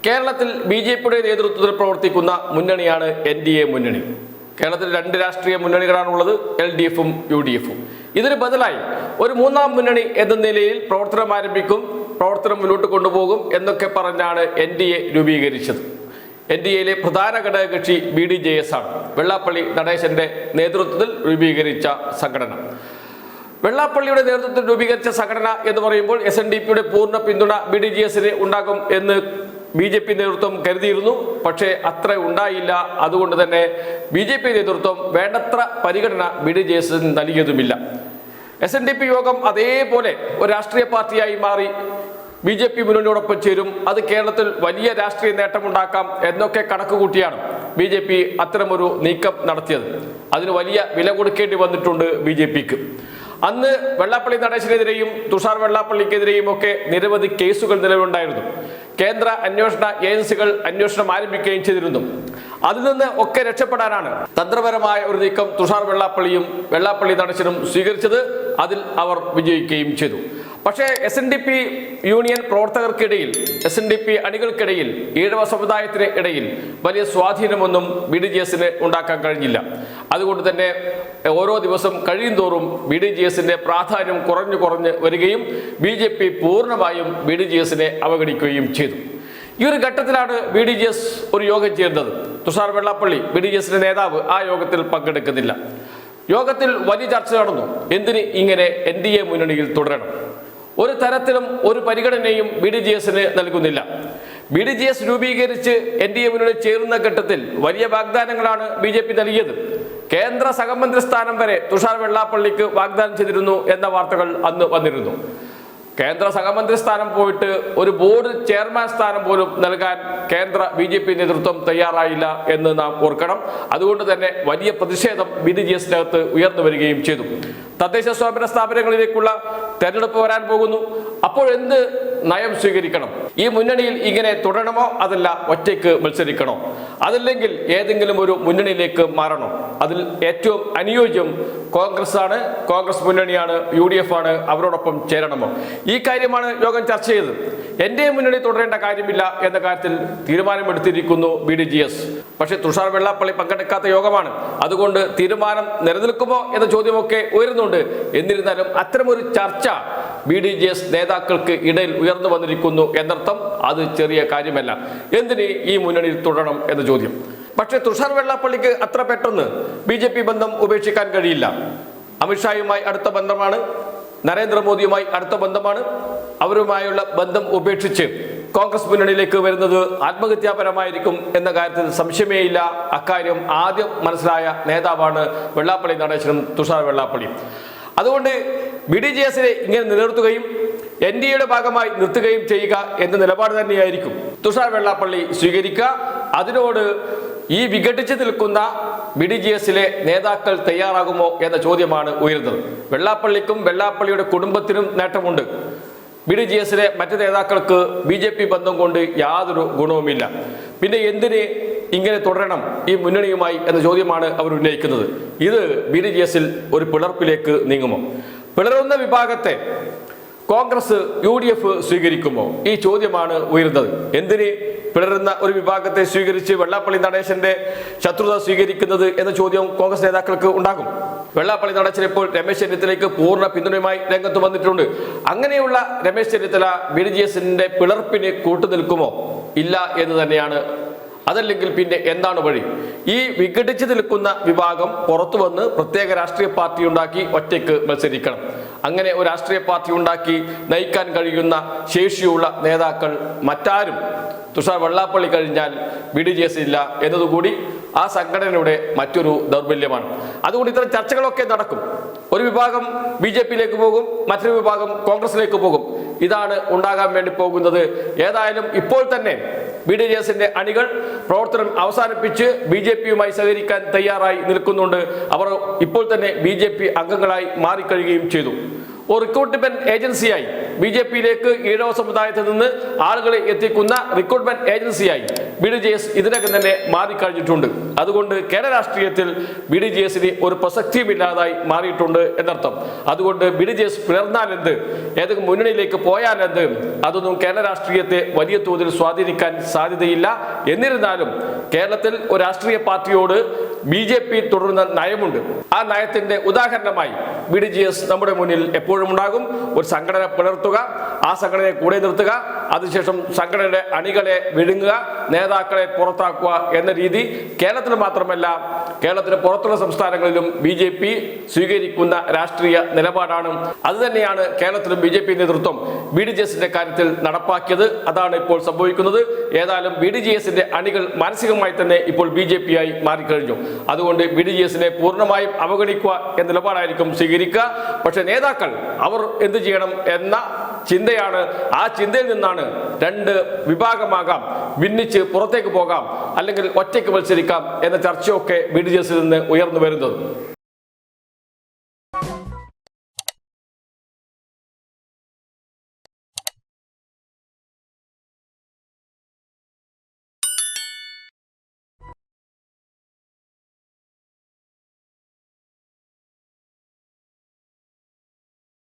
കേരളത്തിൽ B J പിയുടെ നേതൃത്വത്തിൽ പ്രവർത്തിക്കുന്ന മുന്നണിയാണ് എൻ ഡി എ മുന്നണി. കേരളത്തിൽ രണ്ട് രാഷ്ട്രീയ മുന്നണികളാണുള്ളത് എൽ ഡി എഫും യു ഡി എഫും. ഇതിന് ബദലായി ഒരു മൂന്നാം മുന്നണി എന്ന നിലയിൽ പ്രവർത്തനം ആരംഭിക്കും പ്രവർത്തനം മുന്നോട്ട് കൊണ്ടുപോകും എന്നൊക്കെ പറഞ്ഞാണ് എൻ ഡി എ രൂപീകരിച്ചത്. എൻ ഡി എയിലെ പ്രധാന ഘടകകക്ഷി ബി ഡി ജെ എസ് ആണ്. വെള്ളാപ്പള്ളി നടേശന്റെ നേതൃത്വത്തിൽ രൂപീകരിച്ച സംഘടന. വെള്ളാപ്പള്ളിയുടെ നേതൃത്വത്തിൽ രൂപീകരിച്ച സംഘടന എന്ന് പറയുമ്പോൾ എസ് എൻ ഡി പിയുടെ പൂർണ പിന്തുണ ബി ഡി ജി എസിന് ഉണ്ടാകും എന്ന് ബി ജെ പി നേതൃത്വം കരുതിയിരുന്നു. പക്ഷേ അത്ര ഉണ്ടായില്ല. അതുകൊണ്ട് തന്നെ ബി ജെ പി നേതൃത്വം വേണ്ടത്ര പരിഗണന ബി ഡി ജെ എസിന് നൽകിയതുമില്ല. എസ് എൻ ഡി പി യോഗം അതേപോലെ ഒരു രാഷ്ട്രീയ പാർട്ടിയായി മാറി. ബി ജെ പി മുന്നണിയോടൊപ്പം ചേരും. അത് കേരളത്തിൽ വലിയ രാഷ്ട്രീയ നേട്ടമുണ്ടാക്കാം എന്നൊക്കെ കണക്ക് കൂട്ടിയാണ് ബി ജെ പി അത്തരമൊരു നീക്കം നടത്തിയത്. അതിന് വലിയ വില കൊടുക്കേണ്ടി വന്നിട്ടുണ്ട് ബി ജെ പിക്ക്. അന്ന് വെള്ളാപ്പള്ളി നടേശനെതിരെയും തുഷാർ വെള്ളാപ്പള്ളിക്കെതിരെയും ഒക്കെ നിരവധി കേസുകൾ നിലവിലുണ്ടായിരുന്നു. കേന്ദ്ര അന്വേഷണ ഏജൻസികൾ അന്വേഷണം ആരംഭിക്കുകയും ചെയ്തിരുന്നു. അതിൽ നിന്ന് ഒക്കെ രക്ഷപ്പെടാനാണ് തന്ത്രപരമായ ഒരു നീക്കം തുഷാർ വെള്ളാപ്പള്ളിയും വെള്ളാപ്പള്ളി നടേശനും സ്വീകരിച്ചത്. അതിൽ അവർ വിജയിക്കുകയും ചെയ്തു. പക്ഷേ S N D P union പ്രവർത്തകർക്കിടയിൽ S N D P അണികൾക്കിടയിൽ ഈഴവ സമുദായത്തിന് ഇടയിൽ വലിയ സ്വാധീനമൊന്നും ബി ഡി ജി എസിന് ഉണ്ടാക്കാൻ കഴിഞ്ഞില്ല. അതുകൊണ്ട് തന്നെ ഓരോ ദിവസം കഴിയും തോറും ബി ഡി ജി എസിന്റെ പ്രാധാന്യം കുറഞ്ഞു കുറഞ്ഞ് വരികയും ബി ജെ പി പൂർണമായും ബി ഡി ജി എസിനെ അവഗണിക്കുകയും ചെയ്തു. ഈ ഒരു ഘട്ടത്തിലാണ് ബി ഡി ജി എസ് ഒരു യോഗം ചേർന്നത്. Thushar Vellappally B D G എസിന്റെ നേതാവ് ആ യോഗത്തിൽ പങ്കെടുക്കുന്നില്ല. യോഗത്തിൽ വലിയ ചർച്ച നടന്നു. എന്തിന് ഇങ്ങനെ എൻ ഡി എ മുന്നണിയിൽ തുടരണം? ഒരു തരത്തിലും ഒരു പരിഗണനയും ബി ഡി ജി എസിന് നൽകുന്നില്ല. ബി ഡി ജി എസ് രൂപീകരിച്ച് എൻ ഡി എ മുന്നണി ചേരുന്ന ഘട്ടത്തിൽ വലിയ വാഗ്ദാനങ്ങളാണ് ബി ജെ പി നൽകിയത്. കേന്ദ്ര സഹമന്ത്രി സ്ഥാനം വരെ തുഷാർ വെള്ളാപ്പള്ളിക്ക് വാഗ്ദാനം ചെയ്തിരുന്നു എന്ന വാർത്തകൾ അന്ന് വന്നിരുന്നു. കേന്ദ്ര സഹമന്ത്രി സ്ഥാനം പോയിട്ട് ഒരു ബോർഡ് ചെയർമാൻ സ്ഥാനം പോലും നൽകാൻ കേന്ദ്ര ബി ജെ പി നേതൃത്വം തയ്യാറായില്ല എന്ന് നാം ഓർക്കണം. അതുകൊണ്ട് തന്നെ വലിയ പ്രതിഷേധം ബി ഡി ജി എസിനകത്ത് ഉയർന്നു വരികയും ചെയ്തു. തദ്ദേശ സ്വയംഭരണ സ്ഥാപനങ്ങളിലേക്കുള്ള തെരഞ്ഞെടുപ്പ് വരാൻ പോകുന്നു. അപ്പോൾ എന്ത് നയം സ്വീകരിക്കണം? ഈ മുന്നണിയിൽ ഇങ്ങനെ തുടരണമോ? അതല്ല ഒറ്റയ്ക്ക് മത്സരിക്കണോ? അതല്ലെങ്കിൽ ഏതെങ്കിലും ഒരു മുന്നണിയിലേക്ക് മാറണോ? അതിൽ ഏറ്റവും അനുയോജ്യം കോൺഗ്രസ് ആണ് കോൺഗ്രസ് മുന്നണിയാണ് യു ഡി എഫ് ആണ് അവരോടൊപ്പം ചേരണമോ? ഈ കാര്യമാണ് യോഗം ചർച്ച ചെയ്തത്. എന്റെ മുന്നണി തുടരേണ്ട കാര്യമില്ല എന്ന കാര്യത്തിൽ തീരുമാനമെടുത്തിരിക്കുന്നു ബി ഡി ജി എസ്. പക്ഷേ തുഷാർ വെള്ളാപ്പള്ളി പങ്കെടുക്കാത്ത യോഗമാണ്. അതുകൊണ്ട് തീരുമാനം നിലനിൽക്കുമോ എന്ന ചോദ്യമൊക്കെ ഉയരുന്നുണ്ട്. എന്നിരുന്നാലും അത്തരമൊരു ചർച്ച ബി ഡി ജി എസ് നേതാക്കൾക്ക് ഇടയിൽ ഉയർന്നു വന്നിരിക്കുന്നു എന്നർത്ഥം അത് ചെറിയ കാര്യമല്ല. എന്തിന് ഈ മുന്നണിയിൽ തുടരണം എന്ന ചോദ്യം. പക്ഷേ തുഷാർ വെള്ളാപ്പള്ളിക്ക് അത്ര പെട്ടെന്ന് ബി ജെ പി ബന്ധം ഉപേക്ഷിക്കാൻ കഴിയില്ല. അമിത്ഷായുമായി അടുത്ത ബന്ധമാണ്. നരേന്ദ്രമോദിയുമായി അടുത്ത ബന്ധമാണ്. അവരുമായുള്ള ബന്ധം ഉപേക്ഷിച്ച് കോൺഗ്രസ് മുന്നണിയിലേക്ക് വരുന്നത് ആത്മഹത്യാപരമായിരിക്കും എന്ന കാര്യത്തിൽ സംശയമേയില്ല. അക്കാര്യം ആദ്യം മനസ്സിലായ നേതാവാണ് വെള്ളാപ്പള്ളി നടേശനും തുഷാർ വെള്ളാപ്പള്ളി. അതുകൊണ്ട് ബി ഡി ജെ എസിനെ ഇങ്ങനെ നിലനിർത്തുകയും എൻ ഡി എയുടെ ഭാഗമായി നിർത്തുകയും ചെയ്യുക എന്ന നിലപാട് തന്നെയായിരിക്കും. തുഷാർ വെള്ളാപ്പള്ളി സ്വീകരിക്കുക. അതിനോട് ഈ വിഘടിച്ച് നിൽക്കുന്ന ബി ഡി ജി എസിലെ നേതാക്കൾ തയ്യാറാകുമോ എന്ന ചോദ്യമാണ് ഉയരുന്നത്. വെള്ളാപ്പള്ളിക്കും വെള്ളാപ്പള്ളിയുടെ കുടുംബത്തിനും നേട്ടമുണ്ട്. ബി ഡി ജി എസിലെ മറ്റ് നേതാക്കൾക്ക് ബി ജെ പി ബന്ധം കൊണ്ട് യാതൊരു ഗുണവുമില്ല. പിന്നെ എന്തിന് ഇങ്ങനെ തുടരണം ഈ മുന്നണിയുമായി എന്ന ചോദ്യമാണ് അവർ ഉന്നയിക്കുന്നത്. ഇത് ബി ഡി ജി എസിൽ ഒരു പിളർപ്പിലേക്ക് നീങ്ങുമോ? പിളരുന്ന വിഭാഗത്തെ കോൺഗ്രസ് യു ഡി എഫ് സ്വീകരിക്കുമോ? ഈ ചോദ്യമാണ് ഉയരുന്നത്. എന്തിന് പിളരുന്ന ഒരു വിഭാഗത്തെ സ്വീകരിച്ച് വെള്ളാപ്പള്ളി നടേശന്റെ ശത്രുത സ്വീകരിക്കുന്നത് എന്ന ചോദ്യം കോൺഗ്രസ് നേതാക്കൾക്ക് ഉണ്ടാകും. വെള്ളാപ്പള്ളി നടേശൻ ഇപ്പോൾ രമേശ് ചെന്നിത്തലയ്ക്ക് പൂർണ പിന്തുണയുമായി രംഗത്ത് വന്നിട്ടുണ്ട്. അങ്ങനെയുള്ള Ramesh Chennithala B D G എസിന്റെ പിളർപ്പിന് കൂട്ടുനിൽക്കുമോ? ഇല്ല എന്ന് തന്നെയാണ് അതല്ലെങ്കിൽ പിന്നെ എന്താണ് വഴി? ഈ വിഘടിച്ചു നിൽക്കുന്ന വിഭാഗം പുറത്തു വന്ന് പ്രത്യേക രാഷ്ട്രീയ പാർട്ടി ഉണ്ടാക്കി ഒറ്റയ്ക്ക് മത്സരിക്കണം. അങ്ങനെ ഒരു രാഷ്ട്രീയ പാർട്ടി ഉണ്ടാക്കി നയിക്കാൻ കഴിയുന്ന ശേഷിയുള്ള നേതാക്കൾ മറ്റാരും തുഷാർ വെള്ളാപ്പള്ളി കഴിഞ്ഞാൽ ബി ഡി ജി എസ് ഇല്ല എന്നതുകൂടി ആ സംഘടനയുടെ മറ്റൊരു ദൗർബല്യമാണ്. അതുകൊണ്ട് ഇത്തരം ചർച്ചകളൊക്കെ നടക്കും. ഒരു വിഭാഗം ബി ജെ പിയിലേക്ക് പോകും മറ്റൊരു വിഭാഗം കോൺഗ്രസിലേക്ക് പോകും. ഇതാണ് ഉണ്ടാകാൻ വേണ്ടി പോകുന്നത്. ഏതായാലും ഇപ്പോൾ തന്നെ ബി ഡി ജെ എസിന്റെ അണികൾ പ്രവർത്തനം അവസാനിപ്പിച്ച് ബി ജെ പിയുമായി സഹകരിക്കാൻ തയ്യാറായി നിൽക്കുന്നുണ്ട്. അവർ ഇപ്പോൾ തന്നെ ബി ജെ പി അംഗങ്ങളായി മാറിക്കഴിയുകയും ചെയ്തു. ഒരു റിക്രൂട്ട്മെന്റ് ഏജൻസിയായി ബി ജെ പിയിലേക്ക് ഈഴവ സമുദായത്തിൽ നിന്ന് ആളുകളെ എത്തിക്കുന്ന റിക്രൂട്ട്മെന്റ് ഏജൻസിയായി ബി ഡി ജെ എസ് ഇതിനകം തന്നെ മാറിക്കഴിഞ്ഞിട്ടുണ്ട്. അതുകൊണ്ട് കേരള രാഷ്ട്രീയത്തിൽ ബി ഡി ജെ എസിന് ഒരു പ്രസക്തിയുമില്ലാതായി മാറിയിട്ടുണ്ട് എന്നർത്ഥം. അതുകൊണ്ട് ബി ഡി ജെ എസ് പിളർന്നാലെന്ത്? ഏതെങ്കിലും മുന്നണിയിലേക്ക് പോയാൽ എന്ത് അതൊന്നും കേരള രാഷ്ട്രീയത്തെ വലിയ തോതിൽ സ്വാധീനിക്കാൻ സാധ്യതയില്ല. എന്നിരുന്നാലും കേരളത്തിൽ ഒരു രാഷ്ട്രീയ പാർട്ടിയോട് ബി ജെ പി തുടരുന്ന നയമുണ്ട്. ആ നയത്തിന്റെ ഉദാഹരണമായി ബി ഡി ജി എസ് നമ്മുടെ മുന്നിൽ എപ്പോഴും ഉണ്ടാകും. ഒരു സംഘടന പുലർത്തുക ആ സംഘടനയെ കൂടെ നിർത്തുക അതിനുശേഷം സംഘടനയുടെ അണികളെ വിഴുങ്ങുക നേതാക്കളെ പുറത്താക്കുക എന്ന രീതി കേരളത്തിൽ മാത്രമല്ല കേരളത്തിന് പുറത്തുള്ള സംസ്ഥാനങ്ങളിലും ബി ജെ പി സ്വീകരിക്കുന്ന രാഷ്ട്രീയ നിലപാടാണ്. അതുതന്നെയാണ് കേരളത്തിലും ബി ജെ പി നേതൃത്വം ബി ഡി ജി എസിന്റെ കാര്യത്തിൽ നടപ്പാക്കിയത്. അതാണ് ഇപ്പോൾ സംഭവിക്കുന്നത്. ഏതായാലും ബി ഡി ജി എസിന്റെ അണികൾ മാനസികമായി തന്നെ ഇപ്പോൾ ബി ജെ പി ആയി മാറിക്കഴിഞ്ഞു. അതുകൊണ്ട് ബി ഡി ജി എസിനെ പൂർണമായും അവഗണിക്കുക എന്ന നിലപാടായിരിക്കും സ്വീകരിക്കുക. പക്ഷേ നേതാക്കൾ അവർ എന്ത് ചെയ്യണം എന്ന ചിന്തയാണ്. ആ ചിന്തയിൽ നിന്നാണ് രണ്ട് വിഭാഗമാകാം. ഭിന്നിച്ച് പുറത്തേക്ക് പോകാം അല്ലെങ്കിൽ ഒറ്റയ്ക്ക് മത്സരിക്കാം എന്ന ചർച്ചയൊക്കെ ബി ഡി ജെ സിൽ നിന്ന് ഉയർന്നു വരുന്നത്.